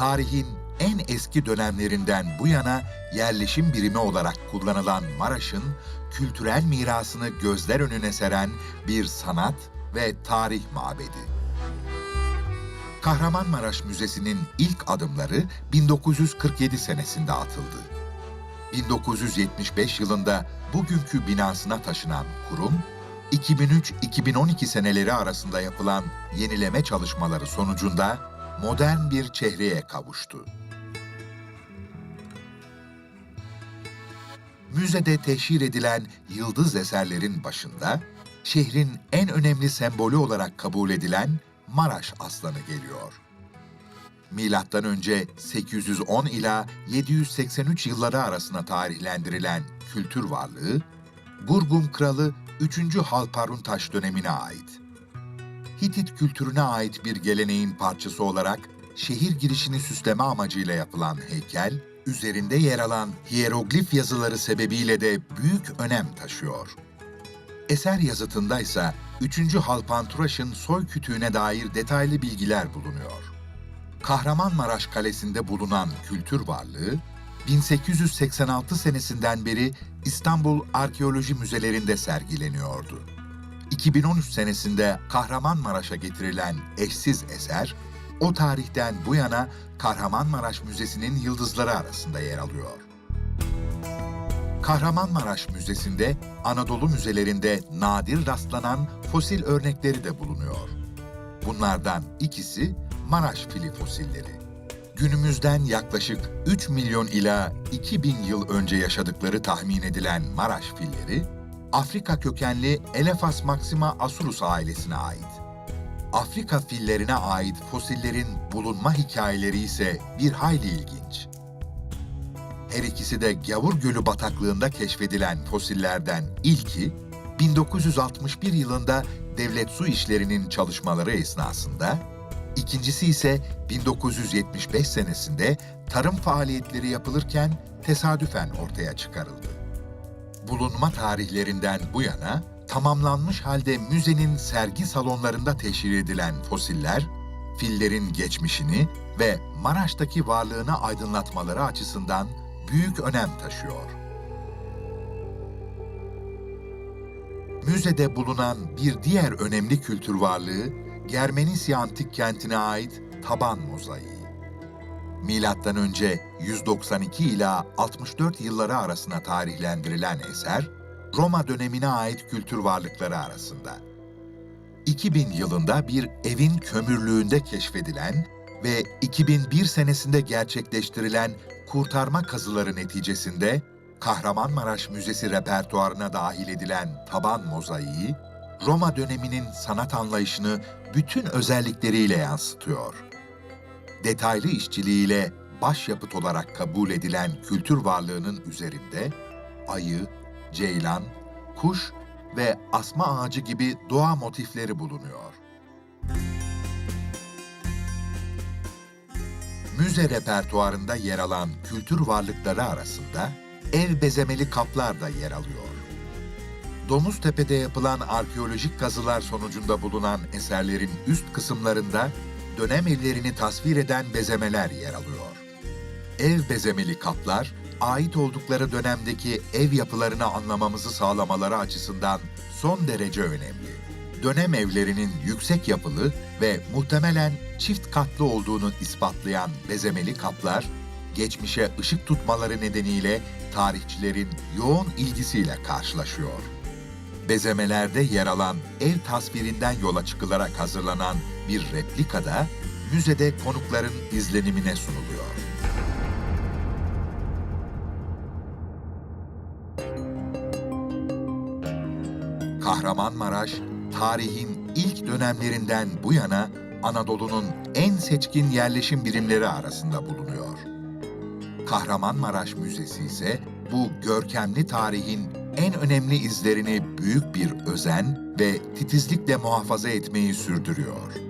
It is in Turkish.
tarihin en eski dönemlerinden bu yana yerleşim birimi olarak kullanılan Maraş'ın kültürel mirasını gözler önüne seren bir sanat ve tarih mabedi. Kahramanmaraş Müzesi'nin ilk adımları 1947 senesinde atıldı. 1975 yılında bugünkü binasına taşınan kurum, 2003-2012 seneleri arasında yapılan yenileme çalışmaları sonucunda modern bir çehreye kavuştu. Müzede teşhir edilen yıldız eserlerin başında şehrin en önemli sembolü olarak kabul edilen Maraş aslanı geliyor. Milattan önce 810 ila 783 yılları arasında tarihlendirilen kültür varlığı, Gurgum kralı 3. Halparuntaş dönemine ait. Hitit kültürüne ait bir geleneğin parçası olarak şehir girişini süsleme amacıyla yapılan heykel, üzerinde yer alan hieroglif yazıları sebebiyle de büyük önem taşıyor. Eser yazıtında ise 3. Halpanturaş'ın soy kütüğüne dair detaylı bilgiler bulunuyor. Kahramanmaraş Kalesi'nde bulunan kültür varlığı, 1886 senesinden beri İstanbul Arkeoloji Müzelerinde sergileniyordu. 2013 senesinde Kahramanmaraş'a getirilen eşsiz eser, o tarihten bu yana Kahramanmaraş Müzesi'nin yıldızları arasında yer alıyor. Kahramanmaraş Müzesi'nde Anadolu müzelerinde nadir rastlanan fosil örnekleri de bulunuyor. Bunlardan ikisi Maraş fili fosilleri. Günümüzden yaklaşık 3 milyon ila 2000 yıl önce yaşadıkları tahmin edilen Maraş filleri, Afrika kökenli Elephas maxima asurus ailesine ait. Afrika fillerine ait fosillerin bulunma hikayeleri ise bir hayli ilginç. Her ikisi de Gavur Gölü bataklığında keşfedilen fosillerden ilki, 1961 yılında devlet su işlerinin çalışmaları esnasında, ikincisi ise 1975 senesinde tarım faaliyetleri yapılırken tesadüfen ortaya çıkarıldı. Bulunma tarihlerinden bu yana tamamlanmış halde müzenin sergi salonlarında teşhir edilen fosiller, fillerin geçmişini ve Maraş'taki varlığını aydınlatmaları açısından büyük önem taşıyor. Müzede bulunan bir diğer önemli kültür varlığı, Germenisya antik kentine ait taban mozaiği. Milattan önce 192 ila 64 yılları arasına tarihlendirilen eser, Roma dönemine ait kültür varlıkları arasında. 2000 yılında bir evin kömürlüğünde keşfedilen ve 2001 senesinde gerçekleştirilen kurtarma kazıları neticesinde Kahramanmaraş Müzesi repertuarına dahil edilen taban mozaiği, Roma döneminin sanat anlayışını bütün özellikleriyle yansıtıyor. Detaylı işçiliğiyle başyapıt olarak kabul edilen kültür varlığının üzerinde ayı, ceylan, kuş ve asma ağacı gibi doğa motifleri bulunuyor. Müze repertuarında yer alan kültür varlıkları arasında ev bezemeli kaplar da yer alıyor. Domuztepe'de yapılan arkeolojik kazılar sonucunda bulunan eserlerin üst kısımlarında dönem evlerini tasvir eden bezemeler yer alıyor. Ev bezemeli kaplar, ait oldukları dönemdeki ev yapılarını anlamamızı sağlamaları açısından son derece önemli. Dönem evlerinin yüksek yapılı ve muhtemelen çift katlı olduğunu ispatlayan bezemeli kaplar, geçmişe ışık tutmaları nedeniyle tarihçilerin yoğun ilgisiyle karşılaşıyor. Bezemelerde yer alan ev tasvirinden yola çıkılarak hazırlanan bir replikada müzede konukların izlenimine sunuluyor. Kahramanmaraş, tarihin ilk dönemlerinden bu yana Anadolu'nun en seçkin yerleşim birimleri arasında bulunuyor. Kahramanmaraş Müzesi ise bu görkemli tarihin en önemli izlerini büyük bir özen ve titizlikle muhafaza etmeyi sürdürüyor.